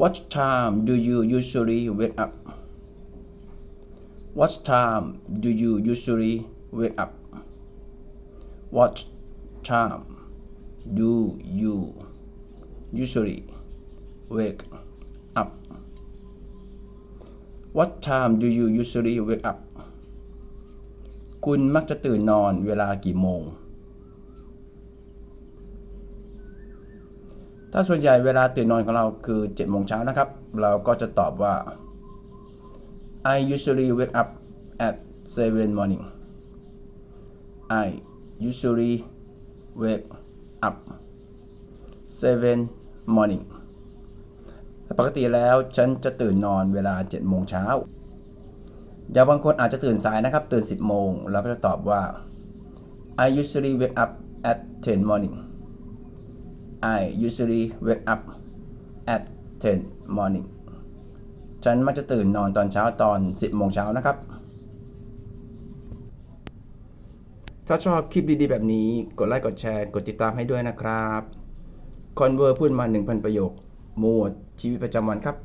What time do you usually wake up What time do you usually wake up What time do you usually wake up What time do you usually wake up คุณมักจะตื่นนอนเวลากี่โมง ถ้าส่วนใหญ่เวลาตื่นนอนของเราคือ7โมงเช้านะครับ เราก็จะตอบว่า I usually wake up at 7 morning I usually wake up 7 morning ปกติแล้วฉันจะตื่นนอนเวลา7โมงเช้าอย่างบางคนอาจจะตื่นสายนะครับ ตื่น 10 โมง เราก็จะตอบว่า I usually wake up at 10 morning I usually wake up at 10 morning ฉันมักจะตื่นนอนตอนเช้าตอน 10โมงเช้านะครับ ถ้าชอบคลิปดีๆ แบบนี้ กดไลค์ กดแชร์ กดติดตามให้ด้วยนะครับคอนเวอร์พูดมา 1,000 ประโยคหมวดชีวิตประจำวันครับ